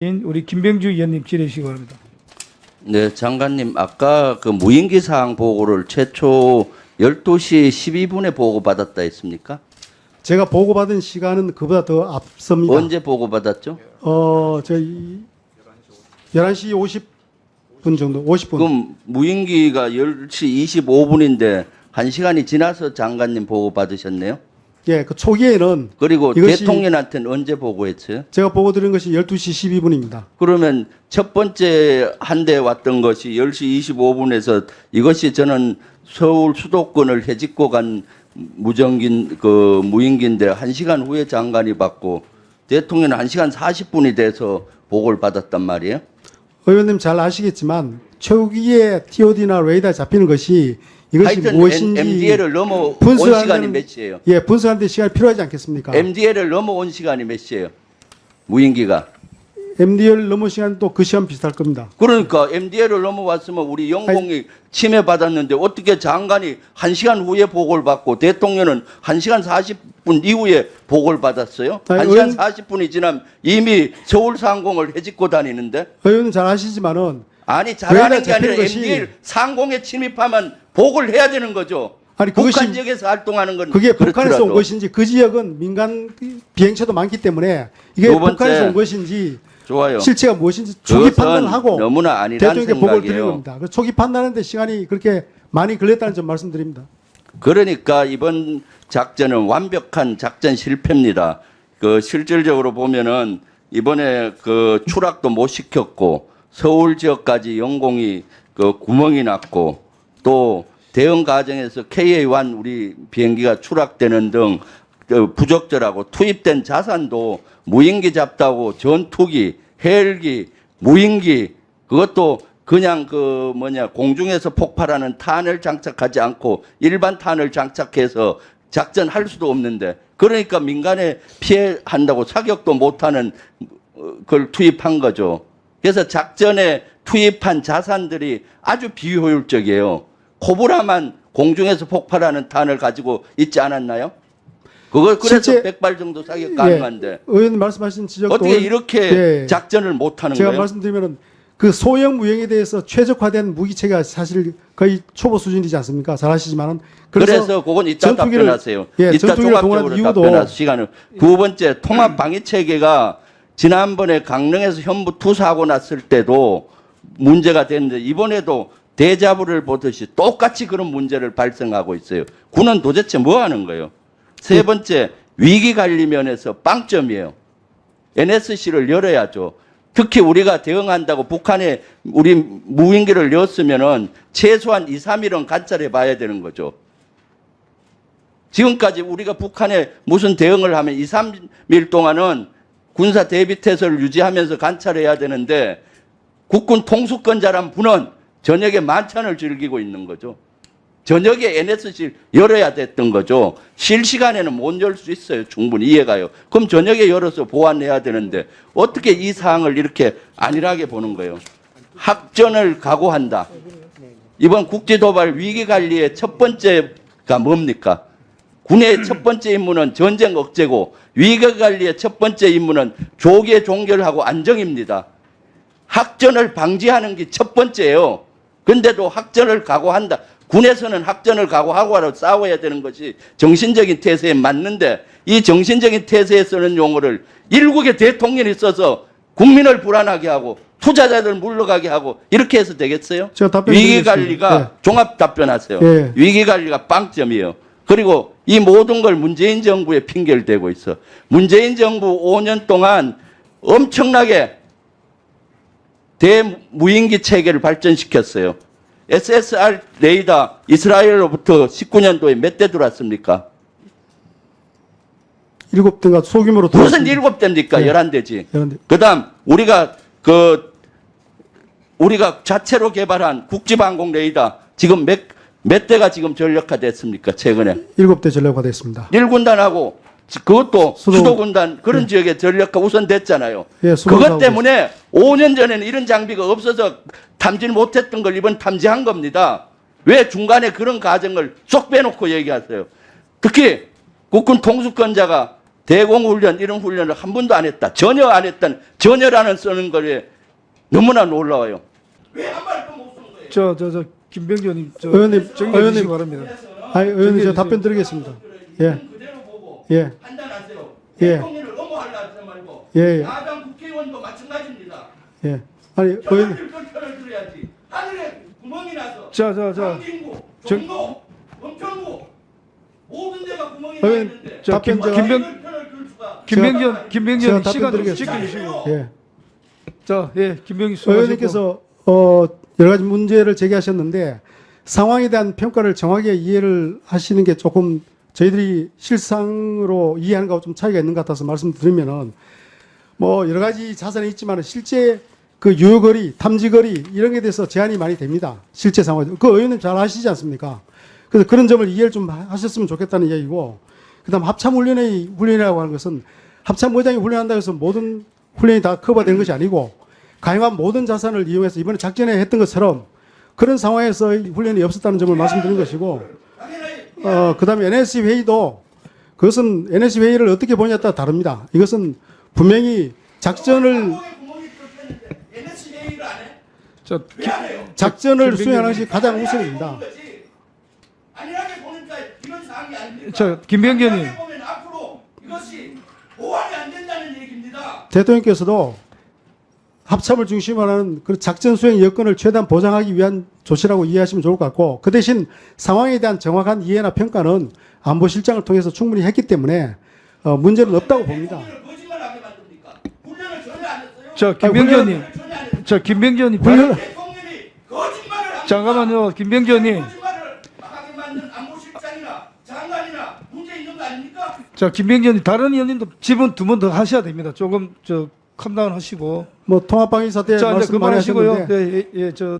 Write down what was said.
인 우리 김병주 의원님 질의시기 바랍니다. 네, 장관님, 아까 그 무인기 사항 보고를 최초 12시 12분에 보고받았다 했습니까? 제가 보고받은 시간은 그보다 더 앞섭니다. 언제 보고받았죠? 어, 저희 11시 50분 정도, 50분. 그럼 무인기가 10시 25분인데 1시간이 지나서 장관님 보고받으셨네요? 예, 그 초기에는 그리고 이것이- 대통령한테는 언제 보고했어요? 제가 보고 드린 것이 12시 12분입니다. 그러면 첫 번째 한 대 왔던 것이 10시 25분에서 이것이 저는 서울 수도권을 해집고 간 무정긴 그 무인기인데 1시간 후에 장관이 받고 대통령은 1시간 40분이 돼서 보고를 받았단 말이에요. 의원님 잘 아시겠지만 초기에 TOD나 레이더 잡히는 것이 이것이 무엇인지 MDL을 넘어온 분석하는 시간이 몇 시예요? 예, 분석하는데 시간이 필요하지 않겠습니까? MDL을 넘어온 시간이 몇 시예요? 무인기가. MDL 넘은 시간 또 그 시간 비슷할 겁니다. 그러니까 MDL을 넘어왔으면 우리 영공이 침해받았는데 어떻게 장관이 1시간 후에 보고를 받고 대통령은 1시간 40분 이후에 보고를 받았어요? 아니, 1시간 의원- 40분이 지나면 이미 서울 상공을 해집고 다니는데 의원님 잘 아시지만은 아니 잘하는 게 아니라 MDL 상공에 침입하면 보고를 해야 되는 거죠. 아니, 그것이- 북한 지역에서 활동하는 건 그게 북한에서 온 그렇더라도. 것인지 그 지역은 민간 비행체도 많기 때문에 이게 번째, 북한에서 온 것인지 좋아요. 실체가 무엇인지 초기 그것은 판단을 하고 너무나 아니란 대통령께 보고를 드리는. 겁니다. 그 초기 판단하는데 시간이 그렇게 많이 걸렸다는 점 말씀드립니다. 그러니까 이번 작전은 완벽한 작전 실패입니다. 그 실질적으로 보면은 이번에 그 추락도 못 시켰고 서울 지역까지 영공이 그 구멍이 났고 또 대응 과정에서 KA-1 우리 비행기가 추락되는 등그 부적절하고 투입된 자산도 무인기 잡다고 전투기, 헬기, 무인기 그것도 그냥 그 뭐냐 공중에서 폭발하는 탄을 장착하지 않고 일반 탄을 장착해서 작전할 수도 없는데 그러니까 민간에 피해한다고 사격도 못하는 어, 걸 투입한 거죠. 그래서 작전에 투입한 자산들이 아주 비효율적이에요. 코브라만 공중에서 폭발하는 탄을 가지고 있지 않았나요? 그걸 그래서 실제- 백발 정도 사격 가능한데 예, 의원님 말씀하신 지적도 어떻게 이렇게 예, 작전을 못하는 제가 거예요? 말씀드리면은 그 소형 무형에 대해서 최적화된 무기체가 사실 거의 초보 수준이지 않습니까? 잘 아시지만은 그래서, 그건 이따 전투기를- 답변하세요. 예, 이따 종합적으로 이유도 답변하세요. 시간을. 두 번째 통합 방위 체계가 지난번에 강릉에서 현무 투사하고 났을 때도 문제가 됐는데 이번에도 대자부를 보듯이 똑같이 그런 문제를 발생하고 있어요. 군은 도대체 뭐 하는 거예요? 세 번째 위기 관리 면에서 빵점이에요. NSC를 열어야죠. 특히 우리가 대응한다고 북한에 우리 무인기를 넣었으면은 최소한 2, 3일은 관찰해 봐야 되는 거죠. 지금까지 우리가 북한에 무슨 대응을 하면 2, 3일 동안은 군사 대비 태세를 유지하면서 관찰해야 되는데 국군 통수권자란 분은 저녁에 만찬을 즐기고 있는 거죠. 저녁에 NSC 열어야 됐던 거죠. 실시간에는 못 열 수 있어요. 충분히 이해가요. 그럼 저녁에 열어서 보완해야 되는데 어떻게 이 사항을 이렇게 안일하게 보는 거예요. 학전을 각오한다. 이번 국제도발 위기관리의 첫 번째가 뭡니까? 군의 첫 번째 임무는 전쟁 억제고 위기관리의 첫 번째 임무는 조계 종결하고 안정입니다. 학전을 방지하는 게 첫 번째예요. 근데도 학전을 각오한다. 군에서는 학전을 각오하고 싸워야 되는 것이 정신적인 태세에 맞는데 이 정신적인 태세에 쓰는 용어를 일국의 대통령이 써서 국민을 불안하게 하고 투자자들 물러가게 하고 이렇게 해서 되겠어요? 위기. 관리가 네. 종합 답변하세요. 예. 위기 관리가 빵점이에요. 그리고 이 모든 걸 문재인 정부에 핑계를 대고 있어. 문재인 정부 5년 동안 엄청나게 대무인기 체계를 발전시켰어요. SSR 레이더 이스라엘로부터 19년도에 몇 대 들어왔습니까? 일곱 대가 소규모로 무슨 들어왔습니다. 일곱 대입니까? 네. 열한 대지. 열한 대. 그다음 우리가 그 우리가 자체로 개발한 국지방공 레이더 지금 몇, 몇 대가 지금 전력화됐습니까? 최근에 일곱 대 전력화 됐습니다. 일군단하고 그것도 수도- 수도, 군단 그런 지역에 전력화 우선 됐잖아요. 예, 수도 그것 때문에 5년 전에는 이런 장비가 없어서 탐지를 못했던 걸 이번 탐지한 겁니다. 왜 중간에 그런 과정을 쏙 빼놓고 얘기하세요? 특히 국군 통수권자가 대공훈련 이런 훈련을 한 번도 안 했다. 전혀 안 했다는 전혀라는 쓰는 거에 너무나 놀라워요. 왜 한 발도 못쏜 거예요? 저 저 저 김병주 의원님 저 의원님, 의원님. 바랍니다. 아니, 의원님 저 정리해 답변 드리겠습니다. 예, 예, 판단하세요. 예. 대통령을 옹호하려 하지 말고 예, 예. 야당 국회의원도 마찬가지입니다. 예. 아니, 의원님. 편을 들 들어야지. 하늘에 구멍이 나서 자, 자, 자. 강진구, 정- 종로, 은평구 모든 데가 구멍이 의원, 나 있는데 자, 김- 답변 김병- 이걸 편을 들 수가 김병준 제가 김병준 답변 시간 좀 드리겠습니다. 지켜주시고. 예. 자, 예, 김병준 수고하셨고. 의원님께서 어, 여러 가지 문제를 제기하셨는데 상황에 대한 평가를 정확하게 이해를 하시는 게 조금 저희들이 실상으로 이해하는 거하고 좀 차이가 있는 것 같아서 말씀드리면은 뭐 여러 가지 자산이 있지만 실제 그 유효거리, 탐지거리 이런 게 대해서 제한이 많이 됩니다. 실제 상황에. 그 의원님 잘 아시지 않습니까? 그래서 그런 점을 이해를 좀 하셨으면 좋겠다는 이야기고 그다음 합참 훈련의 훈련이라고 하는 것은 합참 의장이 훈련한다고 해서 모든 훈련이 다 커버되는 것이 아니고 가용한 모든 자산을 이용해서 이번에 작전에 했던 것처럼 그런 상황에서 이 훈련이 없었다는 점을 말씀드린 것이고 어, 그 다음에 NSC 회의도 그것은 NSC 회의를 어떻게 보냐에 따라 다릅니다. 이것은 분명히 작전을 안 해요? 작전을 수행하는 것이 가장 우선입니다. 된다는 얘기입니다. 대통령께서도 합참을 중심으로 하는 그 작전 수행 여건을 최대한 보장하기 위한 조치라고 이해하시면 좋을 것 같고 그 대신 상황에 대한 정확한 이해나 평가는 안보실장을 통해서 충분히 했기 때문에 어, 문제는 없다고 봅니다. 안 했어요. 자, 김병준 의원님. 김병준 의원님. 훈련-. 잠깐만요. 김병준 의원님. 자, 김병준 의원님 다른 의원님도 질문 두번 더 하셔야 됩니다. 조금 저 컴다운 하시고. 뭐 통합방위 사태 자, 이제 말씀 많이 그만하시고요. 하셨는데 네, 예, 예, 저